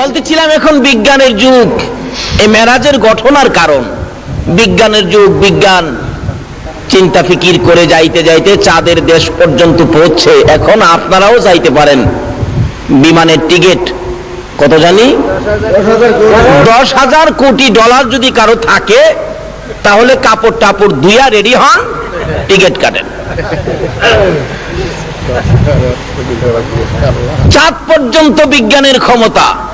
বলতেছিলাম, এখন বিজ্ঞানের যুগ। এই মেরাজের গঠনার কারণ। বিজ্ঞানের যুগ, বিজ্ঞান। চিন্তা ফিকির করে যাইতে যাইতে চাঁদের দেশ পর্যন্ত পৌঁছে। এখন আপনারাও যাইতে পারেন। বিমানের টিকিট। কত জানি? দশ হাজার কোটি ডলার যদি কারও থাকে, তাহলে কাপড় টাপড় দুইয়া রেডি হন, টিকিট কাটেন। চাঁদ পর্যন্ত বিজ্ঞানের ক্ষমতা।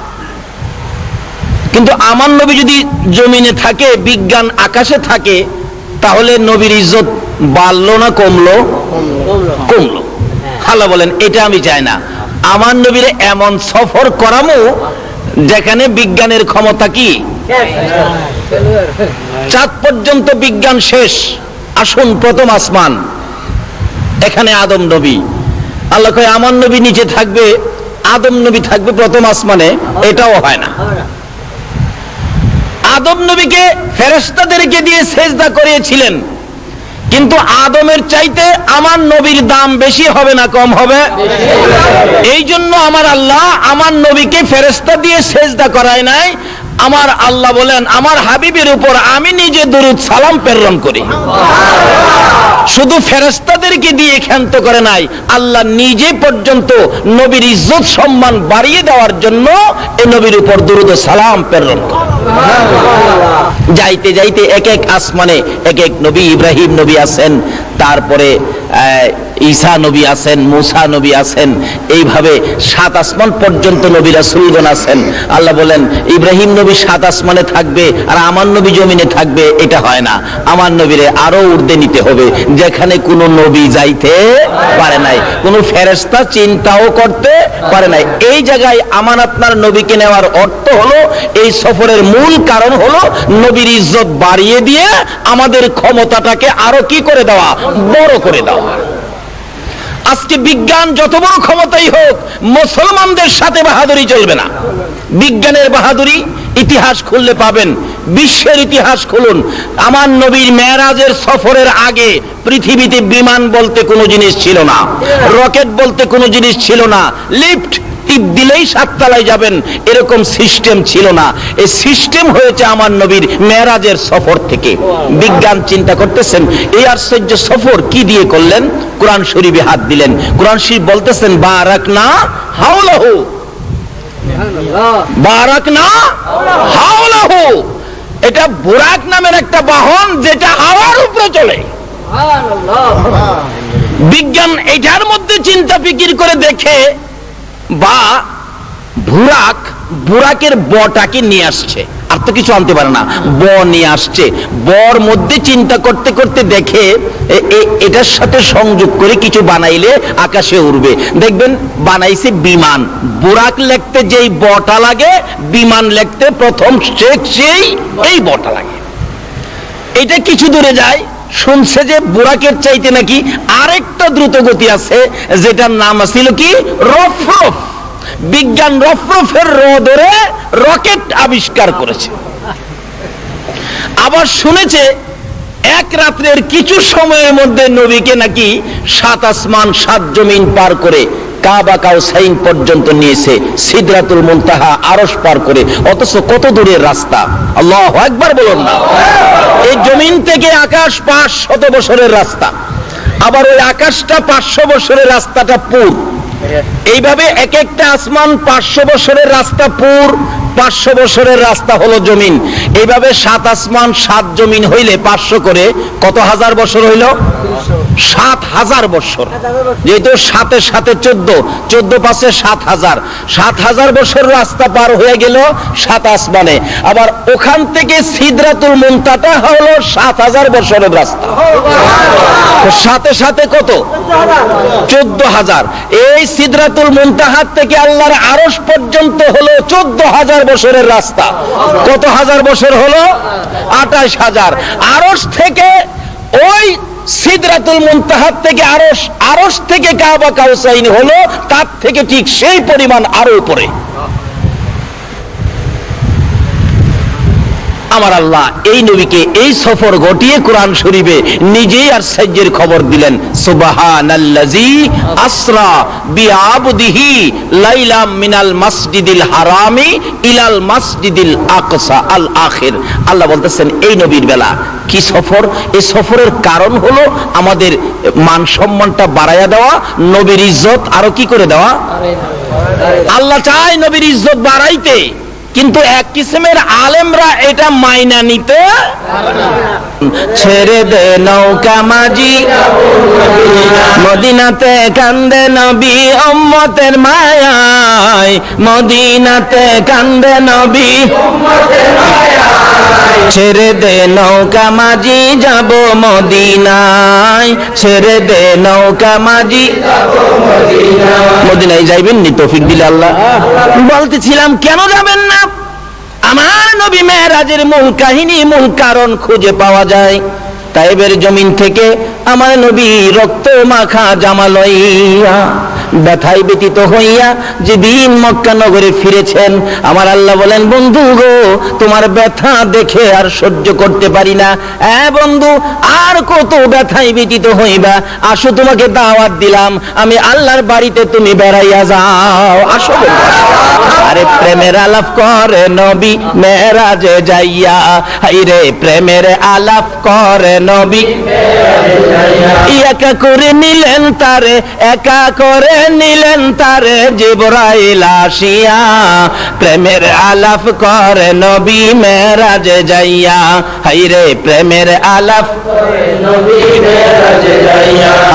কিন্তু আমার নবী যদি জমিনে থাকে, বিজ্ঞান আকাশে থাকে, তাহলে নবীর ইজ্জত বাড়লো না, কমলো? কমলো। আল্লাহ বলেন, এটা আমি চাই না। আমার নবীর এমন সফর করামো, যেখানে বিজ্ঞানের ক্ষমতা কি? চাঁদ পর্যন্ত বিজ্ঞান শেষ, আসুন প্রথম আসমান। এখানে আদম নবী। আল্লাহ কয়, আমার নবী নিচে থাকবে, আদম নবী থাকবে প্রথম আসমানে, এটাও হয় না। আদম নবীকে ফেরেস্তাদেরকে দিয়ে সেজদা করিয়েছিলেন। কিন্তু আদমের চাইতে আমার নবীর দাম বেশি হবে না কম হবে? এই জন্য আমার আল্লাহ আমার নবীকে ফেরেস্তা দিয়ে সেজদা করায় নাই। আমার আল্লাহ বলেন আমার হাবিবের উপর আমি নিজে দরুদ সালাম প্রেরণ করি। শুধু ফেরেস্তাদেরকে দিয়ে ক্ষান্ত করে নাই আল্লাহ নিজে পর্যন্ত নবীর ইজ্জত সম্মান বাড়িয়ে দেওয়ার জন্য এই নবীর উপর দরুদ সালাম প্রেরণ করে। যাইতে যাইতে এক এক আসমানে এক এক নবী ইব্রাহিম নবী আছেন তারপরে আহ, ঈসা নবী আছেন, মুসা নবী আছেন, এইভাবে সাত আসমান পর্যন্ত নবী রাসূলগণ আছেন। আল্লাহ বলেন, ইব্রাহিম নবী সাত আসমানে থাকবে আর আমার নবী জমিনে থাকবে, এটা হয় না। আমার নবীরে আরও উর্দে নিতে হবে, যেখানে কোনো নবী যাইতে পারে নাই, কোনো ফেরেস্তা চিন্তাও করতে পারে নাই। এই জায়গায় আমার আপনার নবীকে নেওয়ার অর্থ হলো, এই সফরের মূল কারণ হলো, নবীর ইজ্জত বাড়িয়ে দিয়ে আমাদের ক্ষমতাটাকে আরও কি করে দেওয়া? বড় করে দেওয়া। আজকে বিজ্ঞান যত বড় ক্ষমতাই হোক, মুসলমানদের সাথে বাহাদুরি চলবে না। বিজ্ঞানের বাহাদুরি ইতিহাস খুললে পাবেন, বিশ্বের ইতিহাস খুলুন। আমার নবীর মেয়ারাজের সফরের আগে পৃথিবীতে বিমান বলতে কোনো জিনিস ছিল না, রকেট বলতে কোনো জিনিস ছিল না, লিফট টিপ দিলেই সাততলায় যাবেন। এরকম সিস্টেম ছিল না। এই সিস্টেম হয়েছে আমার নবীর মেরাজের সফর থেকে। বিজ্ঞান চিন্তা করতেছেন এই আশ্চর্য সফর কি দিয়ে করলেন? কোরআন শরীফে হাত দিলেন। কোরআন শরীফ বলতেছেন বারাক না হাওলাহু। বারাক না হাওলাহু। এটা বুরাক নামের একটা বাহন যেটা হাওয়ার উপরে চলে। বিজ্ঞান এটার মধ্যে চিন্তা ফিকির করে দেখে বা বুরাক বুরাকের বটাকে নিয়ে আসছে। আর তো কিছু আনতে পারে না। ব নিয়ে আসছে। বর মধ্যে চিন্তা করতে করতে দেখে এটার সাথে সংযোগ করে কিছু বানাইলে আকাশে উড়বে। দেখবেন, বানাইছে বিমান। বুরাক লিখতে যেই বটা লাগে, বিমান লিখতে প্রথম সেই এই বটা লাগে। এটা কিছু দূরে যায়। শুনছে যে বুরাকের চাইতে নাকি আরেকটা দ্রুত গতি আছে, যেটার নাম ছিল কি? রফরফ। বিজ্ঞান রফরফের র ধরে রকেট আবিষ্কার করেছে। আবার শুনেছে, এক রাত্রের কিছু সময়ের মধ্যে নবীকে নাকি সাত আসমান, সাত জমিন পার করে কাবা কাউসাইন পর্যন্ত নিয়েছে, সিদরাতুল মুনতাহা আরশ পার করে, অথচ কত দূরের রাস্তা? আল্লাহ একবার বলুন। না এই জমিন থেকে আকাশ পাঁচ শত বছরের রাস্তা। আবার ওই আকাশটা পাঁচশো বছরের রাস্তাটা পুর। এইভাবে এক একটা আসমান পাঁচশো বছরের রাস্তা পুর, পাঁচশো বছরের রাস্তা হলো জমিন। এইভাবে সাত আসমান, সাত জমিন হইলে পাঁচশো করে কত হাজার বছর হইল? সাত হাজার বছর। যেহেতু সাতের সাথে চোদ্দ চোদ্দ পাশে সাত হাজার। সাত হাজার বছর রাস্তা পার হয়ে গেল সাত আসমানে। আবার ওখান থেকে সিদরাতুল মুনতাটা হলো সাত হাজার বছরের রাস্তা। সাথে সাথে কত? চোদ্দ হাজার। এই সিদরাতুল মুনতাহাত থেকে আল্লাহর আরশ পর্যন্ত হলো চোদ্দ হাজার বছরের রাস্তা। কত হাজার বছর হলো? আঠাশ হাজার। আরশ থেকে ওই সিদরাতুল মুনতাহাত থেকে আরশ আরশ থেকে কাবা কাউসাইন হলো, তার থেকে ঠিক সেই পরিমাণ আরও উপরে। আমার আল্লাহ এই নবীকে এই সফর ঘটিয়ে কোরআন শরীফে নিজেই আর সাজ্যের খবর দিলেন। সুবহানাল্লাজি আসরা বিআবদিহি মিনাল মাসজিদিল হারামি ইলাল মাসজিদিল আকসা আল আখির। আল্লাহ বলতেছেন এই নবীর বেলা কি সফর? এই সফরের কারণ হলো আমাদের মান সম্মানটা বাড়াইয়া দেওয়া নবীর ইজ্জত আরও কি করে দেওয়া। আল্লাহ চায় নবীর ইজ্জত বাড়াইতে। কিন্তু এক কিসিমের আলেমরা এটা মাইনা নিতে ছেড়ে দে নৌকা মাঝি। মদিনাতে কান্দে নবী অম্মতের মায়ায়। মদিনাতে কান্দে নবী ছেড়ে দে নৌকা মাঝি, যাব মদিনায়। ছেড়ে দে নৌকা মাঝি মদিনায়। যাইবেন নি তৌফিক দিলে আল্লাহ। বলতেছিলাম, কেন যাবেন না? আমার নবী মেহরাজের মূল কাহিনী, মূল কারণ খুঁজে পাওয়া যায়। তাইবের জমিন থেকে আমার নবী রক্ত মাখা জামা লইয়া ব্যথায় ব্যতীত হইয়া যে দিন মক্কা নগরে ফিরেছেন, আমার আল্লাহ বলেন, বন্ধু গো, তোমার ব্যথা দেখে আর সহ্য করতে পারি না। এ বন্ধু, আর কত ব্যথায় ব্যতীত হইবা? আসো, তোমাকে দাওয়াত দিলাম। আমি আল্লাহর বাড়িতে তুমি বেড়াইয়া যাও। আসো। আরে প্রেমের আলাপ করে নবী, মেরাজে যাইয়া। হাইরে প্রেমের আলাপ করে নবী। একা করে নিলেন তারে, একা করে নিলেন তারে জিবরাইল আসিয়া, প্রেমের আলাপ করে নবী মেরাজে যাইয়া। হাইরে, প্রেমের আলাপ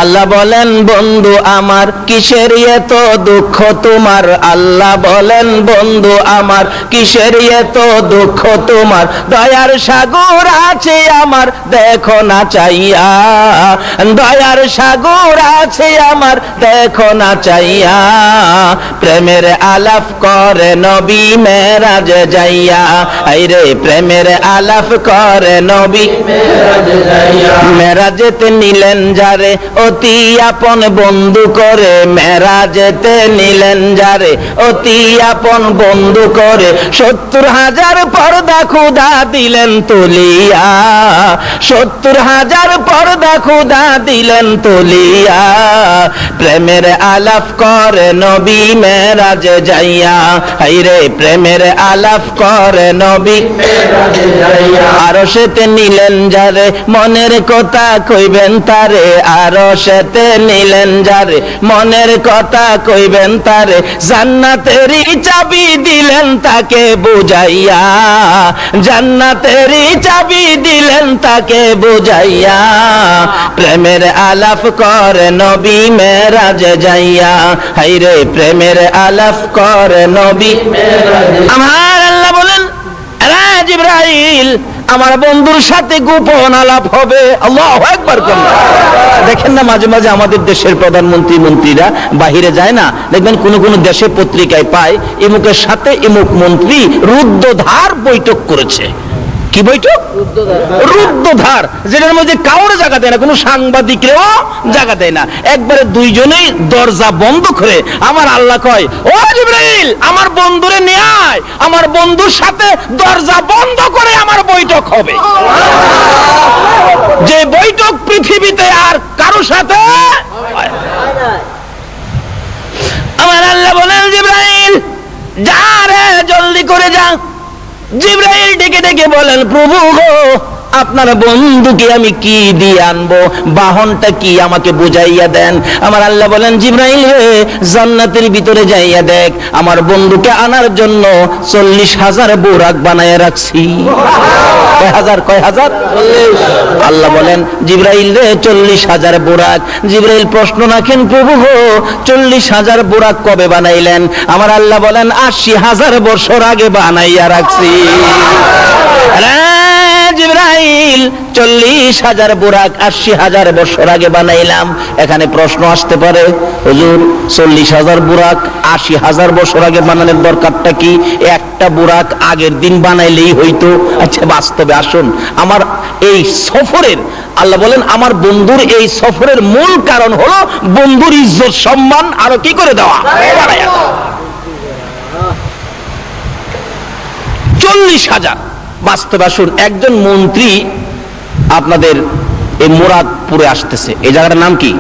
আল্লাহ বলেন, বন্ধু, আমার কিসের এত দুঃখ তোমার? আল্লাহ বলেন, বন্ধু, আমার কিসের এত দুঃখ তোমার? দয়ার সাগর আছে আমার, দেখো না চাইয়া। দয়ার সাগর আছে আমার, দেখো না চাইয়া, প্রেমের আলাপ করে নবী মেরাজ যাইয়া। আইরে, প্রেমের আলাপ করে নবী মেরাজেতে নিলেন যারে, অতি আপন বন্ধু করে মেরাজেতে নিলেন যারে, অতি আপন বন্ধু করে সত্তর হাজার পর্দা খুদা দিলেন তুলিয়া। সত্তর হাজার পর্দা খুদা দিলেন তুলিয়া। প্রেমের আলাপ করে নবী মেরাজ যাইয়া, হাইরে প্রেমের আলাপ করে নবী আরও সেতে নিলেন যারে, মনের কথা কইবেন তারে। আরও সেতে নিলেন যারে, মনের কথা কইবেন তারে। জান্নাতেরই চাবি দিলেন তাকে বুঝাইয়া। জান্নাতেরই চাবি দিলেন তাকে বুঝাইয়া। প্রেমের আলাপ করে নবী মেরাজ যাইয়া। হাইরে প্রেমের আলাপ করে নবী। আমার আল্লাহ বলেন, "এরা জিবরাইল, আমার বন্ধুর সাথে গোপন আলাপ হবে। একবার দেখেন না, মাঝে মাঝে আমাদের দেশের প্রধানমন্ত্রী, মন্ত্রীরা বাহিরে যায় না। দেখবেন কোন কোন দেশে পত্রিকায় পায় ইমুকের সাথে ইমুক মন্ত্রী রুদ্ধধার বৈঠক করেছে। কি বৈঠক রুদ্ধধার যেটার মধ্যে কাউরে জায়গা দেয় না কোনো সাংবাদিকরেও জায়গা দেয় না। একবারে দুইজনেই দরজা বন্ধ করে আমার আল্লাহ কয় ও জিব্রাইল আমার বন্ধুরে নিয়ে আয়। আমার বন্ধুর সাথে দরজা বন্ধ করে আমার বৈঠক হবে। যে বৈঠক পৃথিবীতে আর কারও সাথে আমার আল্লাহ বলেন জিব্রাইল যা রে জলদি করে যা। জিব্রাইল ডেকে ডেকে বলেন, প্রভু গো, আপনার বন্ধুকে আমি কি দিয়ে আনব? বাহনটা কি আমাকে বুঝাইয়া দেন? আমার আল্লাহ বলেন, জিব্রাইল হে, জান্নাতের ভিতরে যাইয়া দেখ, আমার বন্ধুকে আনার জন্য চল্লিশ হাজার বোরাক বানায় রাখছি। কয় হাজার কয় হাজার আল্লাহ বলেন, জিব্রাইল রে চল্লিশ হাজার বোরাক। জিব্রাইল প্রশ্ন রাখেন, প্রভু চল্লিশ হাজার বোরাক কবে বানাইলেন? আমার আল্লাহ বলেন আশি হাজার বছর আগে বানাইয়া রাখছি। রে জিব্রাইল, চল্লিশ হাজার বুরাক, আশি হাজার বছর আগে বানাইলাম। এখানে প্রশ্ন আসতে পারে, হুজুর, চল্লিশ হাজার বুরাক, আশি হাজার বছর আগে বানানোর দরকারটা কি? একটা বুরাক আগের দিন বানাইলেই হইতো। আচ্ছা বাস্তবে আসুন। আমার এই সফরের, আল্লাহ বলেন, আমার বন্ধুর এই সফরের মূল কারণ হলো বন্ধুর ইজ্জত, সম্মান, আরও কি করে দেওয়া। চল্লিশ হাজার। বাস্তবে আসুন একজন মন্ত্রী আপনাদের এই মুরাদপুরে আসতেছে। এই জায়গাটার নাম কি?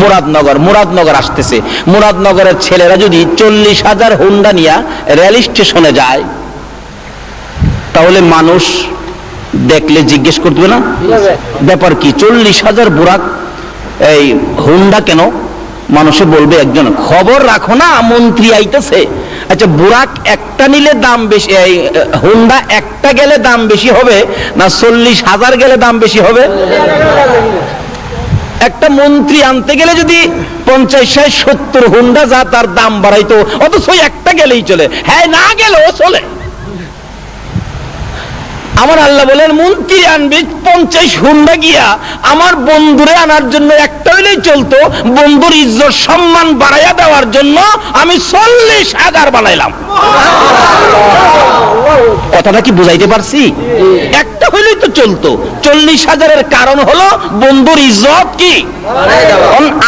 মুরাদনগর। মুরাদনগর আসতেছে। মুরাদনগরের ছেলেরা যদি চল্লিশ হাজার হুন্ডা নিয়ে রেল স্টেশনে যায় তাহলে মানুষ দেখলে জিজ্ঞেস করবে না? ব্যাপার কি? চল্লিশ হাজার বুরাক এই হুন্ডা কেন? মানুষে বলবে একজন খবর রাখো না মন্ত্রী আইতেছে। আচ্ছা বুরাক একটা নিলে দাম বেশি হুন্ডা একটা গেলে দাম বেশি হবে না চল্লিশ হাজার গেলে দাম বেশি হবে? একটা মন্ত্রী আনতে গেলে যদি পঞ্চাশ ষাট, সত্তর হুন্ডা যা তার দাম বাড়াইতো, অথচ একটা গেলেই চলে। হ্যাঁ না গেলেও চলে। আমার আল্লাহ বলেন মন্ত্রী আনবি পঞ্চাশ হুন্ডা গিয়া আমার বন্ধুরে আনার জন্য একটা হইলেই চলতো। বন্ধুর ইজ্জত সম্মান বাড়াইয়া দেওয়ার জন্য আমি চল্লিশ হাজার বানাইলাম। কথাটা কি বুঝাইতে পারছি? একটা হইলেই তো চলতো। চল্লিশ হাজারের কারণ হলো বন্ধুর ইজ্জত কি?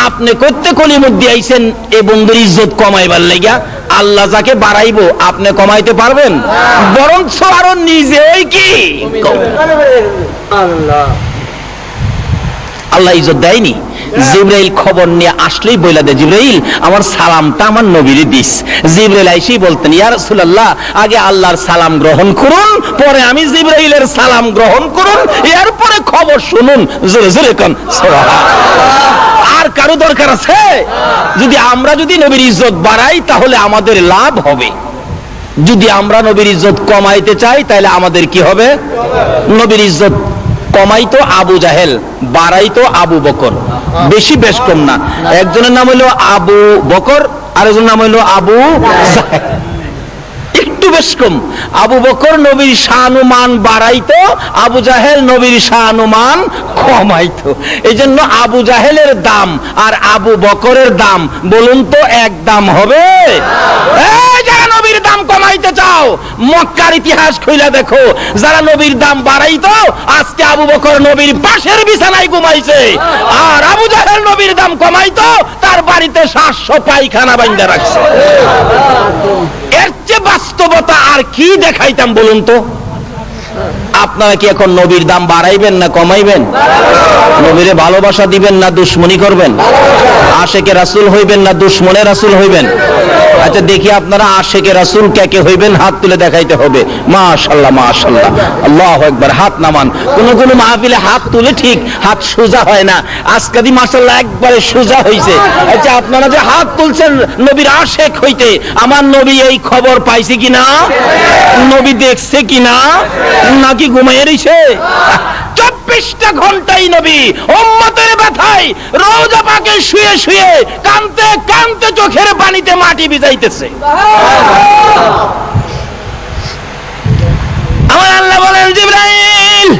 আপনি করতে কলিমুদ্দি আইছেন এ বন্ধুর ইজ্জত কমাইবার লাগিয়া আল্লাহ যাকে বাড়াইবো আপনি কমাইতে পারবেন? বরঞ্চ আরও নিজেই কি? আল্লাহ। ইজ্জত দেয়নি? জিব্রাইল খবর নিয়ে আসলেই বইলা দে জিব্রাইল আমার সালামটা আমার নবীরে দিস। জিব্রাইল আইসি বলতেন ইয়া রাসূলুল্লাহ আগে আল্লাহর সালাম গ্রহণ করুন পরে আমি জিব্রাইলের সালাম গ্রহণ করুন এরপরে খবর শুনুন। জোরে জোরে কোন আর কারও দরকার আছে? যদি আমরা যদি নবীর ইজ্জত বাড়াই, তাহলে আমাদের লাভ হবে। যদি আমরা নবীর ইজ্জত কমাইতে চাই, তাহলে আমাদের কি হবে? নবীর ইজ্জত কমাইতো আবু জাহেল, বাড়াইতো আবু বকর। বেশি বেশ কম না। একজনের নাম হলো আবু বকর, আরেকজনের নাম হলো আবু জাহেল। একটু বেশ কম আবু বকর নবীর শানুমান বাড়াইতো, আবু জাহেল নবীর শানুমান কমাইতো। এই জন্য আবু জাহেলের দাম আর আবু বকরের দাম, বলুন তো এক দাম হবে? এই যারা নবীর দাম কমাইতে চাও, মক্কার ইতিহাস খুইলা দেখো। যারা নবীর দাম বাড়াইতো, আজকে আবু বকর নবীর পাশের বিছানায় ঘুমাইছে। আর আবু জাহেল নবীর দাম কমাইতো, তার বাড়িতে সাতশো পায়খানা বাইন্দা রাখছে। এর চেয়ে বাস্তবতা আর কি দেখাইতাম বলুন তো? আপনারা কি এখন নবীর দাম বাড়াইবেন না কমাইবেন? নবীরে ভালোবাসা দিবেন না দুশ্মনী করবেন? আশেকে রাসুল হইবেন না দুশ্মনে রাসুল হইবেন? আচ্ছা দেখি আপনারা আশেকে রাসুল কে হইবেন? হাত তুলে দেখাইতে হবে। মাশাল্লাহ মাশাল্লাহ। আল্লাহ একবার হাত নামান। কোন কোন মাহফিলে হাত তুলে ঠিক হাত সোজা হয় না। আজকাদি মাশাল্লাহ একবারে সোজা হইছে। আচ্ছা আপনারা যে হাত তুলছেন নবীর আশেক হইতে আমার নবী এই খবর পাইছে কিনা? নবী দেখছে কিনা? নাকি ঘুমাইয়ে রইছে? চব্বিশটা ঘন্টাই নবী। উম্মতের ব্যথায় রোজা পাকে শুয়ে শুয়ে কানতে কানতে চোখের পানিতে মাটি ভিজাইতেছে। আমার আল্লাহ বলেন, জিব্রাইল,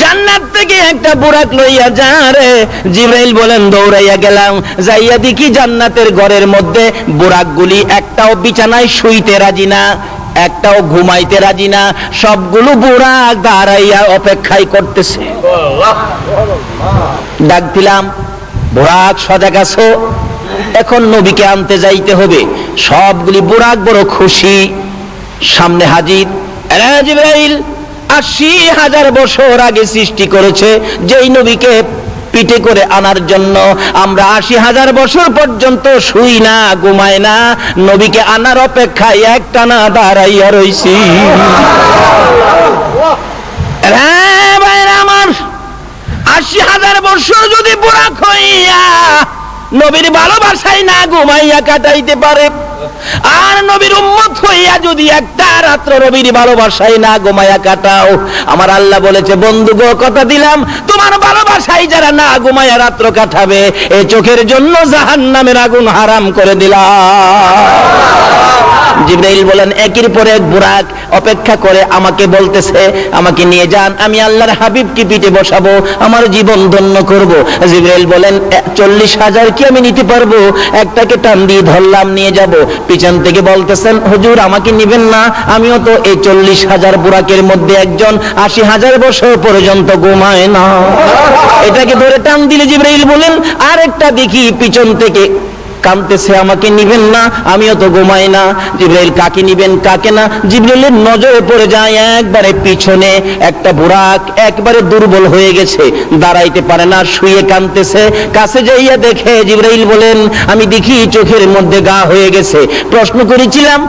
জান্নাত থেকে একটা বুরাক লইয়া যা রে। জিব্রাইল বলেন, দৌড়াইয়া গেলাম। যাইয়া দেখি জান্নাতের ঘরের মধ্যে বুরাকগুলি একটাও বিছানায় শুইতে রাজি না। একটাও ঘুমাইতে রাজি না, সবগুলো বুরাক দাঁড়াইয়া অপেক্ষাই করতেছে। ডাক দিলাম বুরাক সজাগ আছো? এখন নবীকে আনতে যাইতে হবে। সবগুলি বুরাক বড় খুশি। সামনে হাজির আশি হাজার বছর আগে সৃষ্টি করেছে, যেই নবীকে পিঠে করে আনার জন্য আমরা আশি হাজার বছর পর্যন্ত শুই না, ঘুমাই না। নবীকে আনার অপেক্ষায় একটানা দাঁড়াইয়া রইছি। আশি হাজার বছর যদি বুড়া হইয়া নবীর ভালোবাসায় না ঘুমাইয়া কাটাইতে পারে আর নবীর উম্মত হইয়া যদি একটা রাত্র নবীর ভালোবাসায় না ঘুমাইয়া কাটাও, আমার আল্লাহ বলেছে, বন্ধু গো, কথা দিলাম, তোমার ভালোবাসায় যারা না ঘুমাইয়া রাত্র কাটাবে এই চোখের জন্য জাহান নামের আগুন হারাম করে দিলাম। জিব্রাইল বলেন, একের পর এক বুরাক অপেক্ষা করে আমাকে বলতেছে, আমাকে নিয়ে যান, আমি আল্লাহর হাবিব হাবিবকে পিঠে বসাবো, আমার জীবন ধন্য করব। জিব্রাইল বলেন চল্লিশ হাজার কি আমি নিতে পারব? একটাকে টান দিয়ে ধরলাম, নিয়ে যাব। পিছন থেকে বলতেছেন, হুজুর, আমাকে নিবেন না। আমিও তো এই চল্লিশ হাজার বুরাকের মধ্যে একজন আশি হাজার বছর পর্যন্ত ঘুমায় না। এটাকে ধরে টান দিলে জিব্রাইল বলেন, আরেকটা দেখি পিছন থেকে কাঁদতেছে আমাকে নিবেন না, আমিও তো ঘুমাই না। জিব্রাইল, কাকে নিবেন, কাকে না? জিব্রাইলের নজরে পড়ে যায় একবারে পিছনে একটা বুড়াক একবারে দুর্বল হয়ে গেছে। দাঁড়াইতে পারে না, শুয়ে কাঁদতেছে কাছে যাইয়া দেখে জিব্রাইল বলেন, আমি দেখি চোখের মধ্যে গা হয়ে গেছে। প্রশ্ন করেছিলাম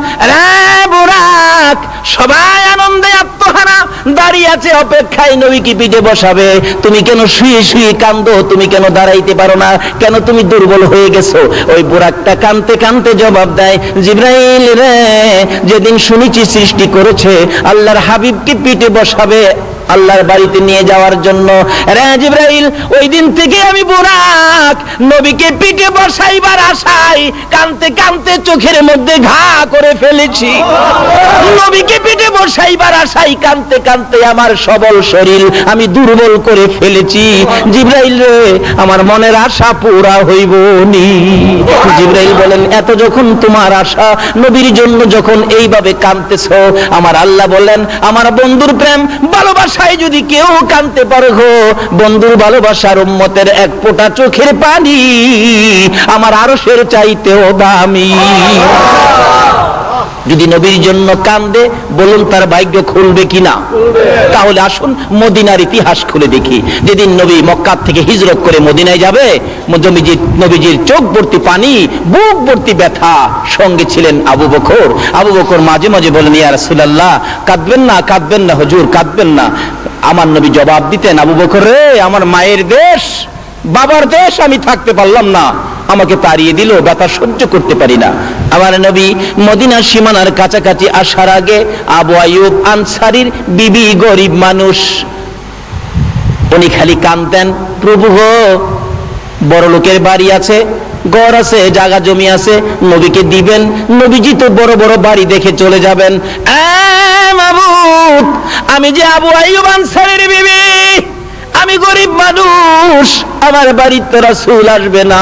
বুড়াক সবাই আনন্দে আত্মহারা, দাঁড়িয়ে আছে অপেক্ষায় নবীকে পিঠে বসাবে? তুমি কেন শুয়ে শুয়ে কান্দো তুমি কেন দাঁড়াইতে পারো না? কেন তুমি দুর্বল হয়ে গেছো? ওই বুড়াকটা কানতে কানতে জবাব দেয়, জিব্রাইল রে, যেদিন শুনেছি সৃষ্টি করেছে, আল্লাহর হাবিবকে পিঠে বসাবে। আল্লাহর বাড়িতে নিয়ে যাওয়ার জন্য। রে জিব্রাইল, ওই দিন থেকে আমি বুড়াক। নবীকে পিঠে বসাইবার আশায় কানতে কানতে চোখের মধ্যে ঘা করে ফেলেছি। নবীকে পিঠে বসাইবার আশায় কানতে কানতে আমার সবল শরীর আমি দুর্বল করে ফেলেছি। জিব্রাইল রে, আমার মনের আশা পুরা হইব নি। জিব্রাইল বলেন, এত যখন তোমার আশা, নবীর জন্য যখন এইভাবে কানতেছ, আমার আল্লাহ বলেন, আমার বন্ধুর প্রেম ভালোবাসায় যদি কেউ কানতে পারো বন্ধুর ভালোবাসার উম্মতের এক ফোঁটা চোখের পানি আমার আরও আরশের চাইতেও দামি। যদি নবীর জন্য কান্দে বলুন তার ভাগ্য খুলবে কিনা? তাহলে আসুন মদিনার ইতিহাস খুলে দেখি। যেদিন নবী মক্কার থেকে হিজরত করে মদিনায় যাবে নবীজির নবীজির চোখ ভর্তি পানি বুক ভর্তি ব্যথা সঙ্গে ছিলেন আবু বকর। আবু বকর মাঝে মাঝে বলেন ইয়া রাসূলুল্লাহ কাঁদবেন না কাঁদবেন না হুজুর কাঁদবেন না। আমার নবী জবাব দিতেন আবু বকর রে আমার মায়ের দেশ বাবার দেশ আমি থাকতে পারলাম না। আমাকে তাড়িয়ে দিল, ব্যথা সহ্য করতে পারি না। আমার নবী মদিনার সীমানার কাছাকাছি আসার আগে আবু আয়ুব আনসারির বিবি গরিব মানুষ। উনি খালি কানতেন প্রভু বড় লোকের বাড়ি আছে, ঘর আছে, জায়গা জমি আছে, নবীকে দিবেন, নবীজি তো বড় বড় বাড়ি দেখে চলে যাবেন। আমি যে আবু আইয়ুব আনসারের বিবি, আমি গরিব মানুষ আমার বাড়িতে রাসূল আসবে না।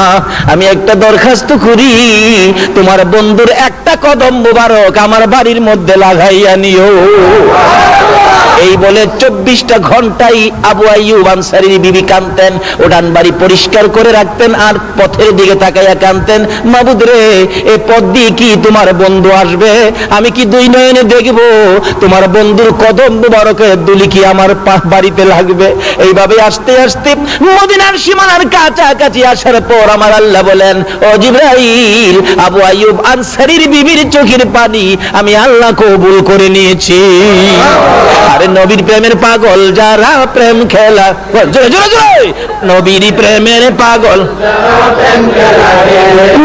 আমি একটা দরখাস্ত করি, তোমার বন্ধুর একটা কদম মুবারক আমার বাড়ির মধ্যে লাগাইয়া নিও। এই বলে চব্বিশটা ঘন্টাই আবু আইয়ুব আনসারির বিবি কানতেন ওডান বাড়ি পরিষ্কার করে রাখতেন আর পথের দিকে তাকাইয়া কানতেন মাবুদ রে, এ পথ দিয়ে কি তোমার বন্ধু আসবে? আমি কি দুই নয়নে দেখব? তোমার বন্ধুর কদম মুবারকের দুলি কি আমার বাড়িতে লাগবে? এইভাবে আসতে আসতে মদিনার সীমানার কাছাকাছি আসার পর আমার আল্লাহ বলেন, ও জিব্রাইল, আবু আইয়ুব আনসারির বিবির চোখের পানি আমি আল্লাহ কবুল করে নিয়েছি। আরে নবীর প্রেমের পাগল যারা প্রেম খেলা। নবীর প্রেমের পাগল।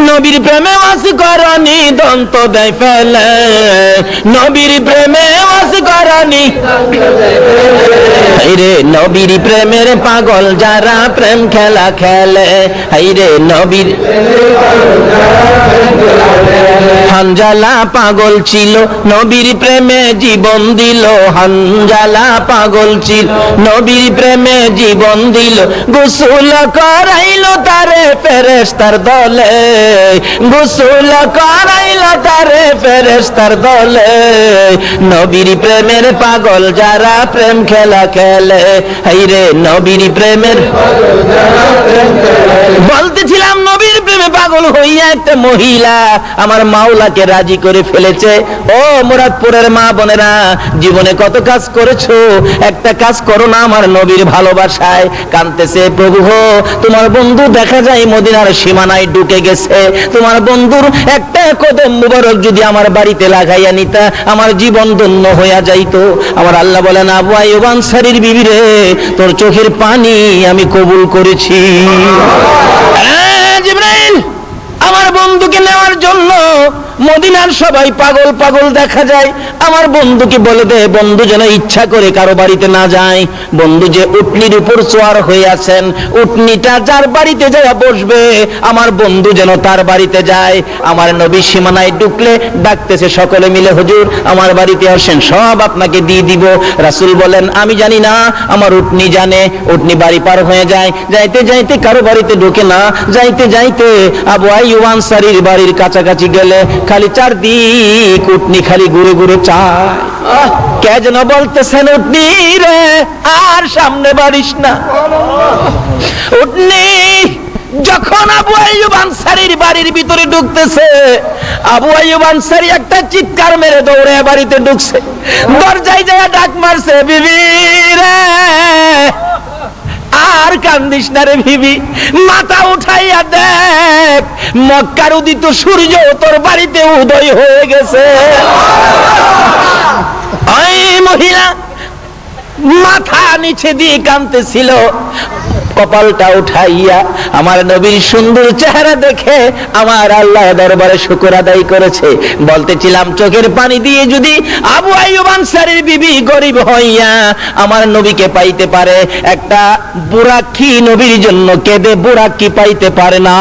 নবীর প্রেমে দন্ত দেয় ফেলে। নবীর প্রেমে রে, নবীর প্রেমের পাগল যারা প্রেম খেলা খেলে। রে, নবীর হানজালা পাগল ছিল, নবীর প্রেমে জীবন দিল হানজালা পাগল ছিল নবীর প্রেমে জীবন দিল, গোসল করাইল তারে ফেরেস্তার দলে। গোসল করাইল তারে ফেরেস্তার দলে। নবীর প্রেমের পাগল যারা প্রেম খেলা খেলে, হাইরে নবীর প্রেমের বলতেছিলাম নবীর প্রেমে পাগল হইয়া একটা মহিলা। আমার মাওলাকে রাজি করে ফেলেছে। ও মুরাদপুরের মা বোনেরা জীবনে কত কাজ করেছ? একটা কাজ করো না আমার নবীর ভালোবাসায়। কানতেছে প্রভু হো তোমার বন্ধু দেখা যায় মদিনার সীমানায় ঢুকে গেছে। তোমার বন্ধুর একটা কদম মুবারক যদি আমার বাড়িতে লাগাইয়া নিতা আমার জীবন ধন্য হইয়া যাইতো। আমার আল্লাহ বলেন আবু আইয়ুব আনসারীর বিবি রে তোর চোখের পানি আমি কবুল করেছি। হ্যাঁ, জিবরাইল আমার বন্ধুকে নেওয়ার জন্য মদিনার সবাই পাগল পাগল দেখা যায়। আমার বন্ধুকে বলে দে, বন্ধু যেন ইচ্ছা করে কারও বাড়িতে না যায়। বন্ধু যে উটনির উপর চোয়ার হয়ে আছেন, উটনিটা যার বাড়িতে যায় বসবে, আমার বন্ধু যেন তার বাড়িতে যায়। আমার নবী সীমানায় ঢুকলে ডাকতেছে সকলে মিলে, হুজুর, আমার বাড়িতে আসেন, সব আপনাকে দিয়ে দিব। রাসূল বলেন, আমি জানি না, আমার উটনি জানে, উটনি বাড়ি পার হয়ে যায়। যাইতে যাইতে কারও বাড়িতে ঢোকে না, যাইতে যাইতে আবু আইয়ুব সারির বাড়ির কাছাকাছি গেলে খালি চারদিক, উটনি খালি ঘুরে ঘুরে চায়। কে যেন বলতেছেন, উটনি রে, আর সামনে বাড়িস না। উটনি, যখন আবু আইয়ুব আনসারীর বাড়ির ভিতরে ঢুকতেছে, আবু আইয়ুব আনসারী একটা চিৎকার মেরে দৌড়ে বাড়িতে ঢুকছে। দরজায় যায় ডাক মারছে, বিবি রে আর কান্দিস না রে ভিবি। মাথা উঠাইয়া দেখ, মক্কার উদিত সূর্য তোর বাড়িতে উদয় হয়ে গেছে। মহিলা, মাথা নিচে দিয়ে কাঁদতেছিল। কপালটা উঠাইয়া আমার নবীর সুন্দর চেহারা দেখে আমার আল্লাহ দরবারে শুকর আদায় করেছে। বলতেছিলাম, চোখের পানি দিয়ে যদি আবু আইয়ুব আনসারীর বিবি গরিব হইয়া আমার নবীকে পাইতে পারে, একটা বুরাকি নবীর জন্য কেঁদে বুরাকি পাইতে পারে না।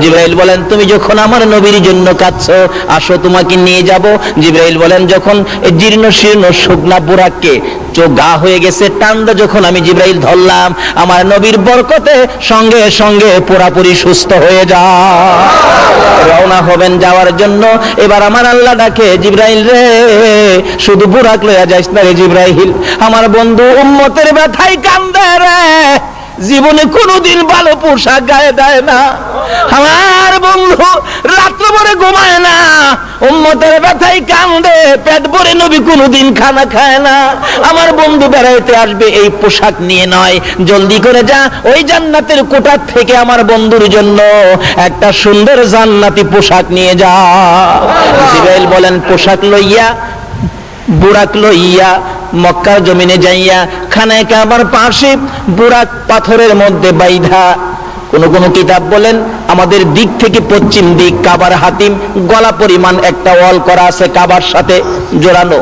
জিব্রাইল বলেন, তুমি যখন আমার নবীর জন্য কাঁদছো, আসো তোমাকে নিয়ে যাব। জিব্রাইল বলেন, যখন জীর্ণ শীর্ণ শুকনা বুরাককে চোখ গা হয়ে গেছে টান্দা যখন আমি জিব্রাইল ধরলাম আমার নবীর বরকতে সঙ্গে সঙ্গে পুরাপুরি সুস্থ হয়ে যা। রওনা হবেন যাওয়ার জন্য। এবার আমার আল্লাহ ডাকে, জিব্রাইল রে, শুধু বুড়াক লইয়া যাইস না রে জিব্রাইল। আমার বন্ধু উম্মতের ব্যথাই কান্দে রে। জীবনে কোনোদিন ভালো পোশাক গায়ে দেয় না। আমার বন্ধু রাত্র ভরে ঘুমায় না। উম্মতের ব্যথায় কান্দে পেট ভরে নবী কোনোদিন খানা খায় না। আমার বন্ধু বেড়াইতে আসবে এই পোশাক নিয়ে নয়। জলদি করে যা ওই জান্নাতের কোটার থেকে আমার বন্ধুর জন্য একটা সুন্দর জান্নাতি পোশাক নিয়ে যা। জিব্রাইল বলেন পোশাক লইয়া বুড়াক লইয়া মক্কার জমিনে যাইয়া খানায় কাবার পাশে বুড়া পাথরের মধ্যে বাইধা। কোন কোন কিতাব বলেন, আমাদের দিক থেকে পশ্চিম দিক কাবার হাতিম, গলা পরিমাণ একটা ওয়াল করা আছে কাবার সাথে জোড়ানো।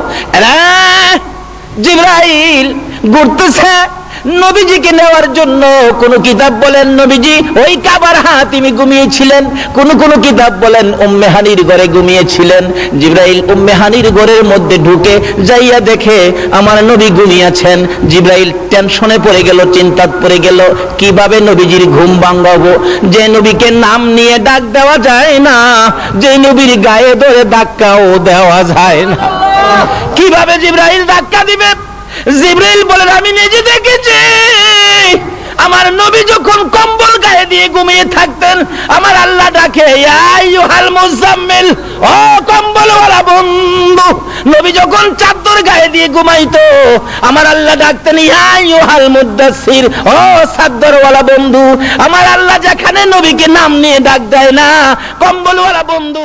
জিব্রাইল ঘুরতেছে। নবীজিকে নেওয়ার জন্য কোন কিতাব বলেন নবীজি? ওই কাবার হাতিমি ঘুমিয়েছিলেন। কোন কোন কিতাব বলেন উম্মে হানির ঘরে ঘুমিয়েছিলেন। জিব্রাইল উম্মে হানির ঘরের মধ্যে ঢুকে যাইয়া দেখে, আমার নবী ঘুমিয়েছেন। জিব্রাইল টেনশনে পড়ে গেল, চিন্তাত পড়ে গেল, কীভাবে নবীজির ঘুম ভাঙাবো? যে নবীকে নাম নিয়ে ডাক দেওয়া যায় না, যে নবীর গায়ে ধরে ধাক্কাও দেওয়া যায় না। কীভাবে জিব্রাইল ধাক্কা দিবে? জিব্রাইল বলেন, আমি নিজে দেখেছি। আমার নবী যখন কম্বল গায়ে দিয়ে ঘুমিয়ে থাকতেন, আমার আল্লাহ ডাকে মুজাম্মিল, ও কম্বলওয়ালা বন্ধু, নবী যখন চাদর গায়ে দিয়ে ঘুমাইতো, আমার আল্লাহ ডাকতেন, ইয়া আইয়ুহাল মুদাসসির, ও চাদরওয়ালা বন্ধু, আমার আল্লাহ যেখানে নবীকে নাম নিয়ে ডাক দেয় না, কম্বলওয়ালা বন্ধু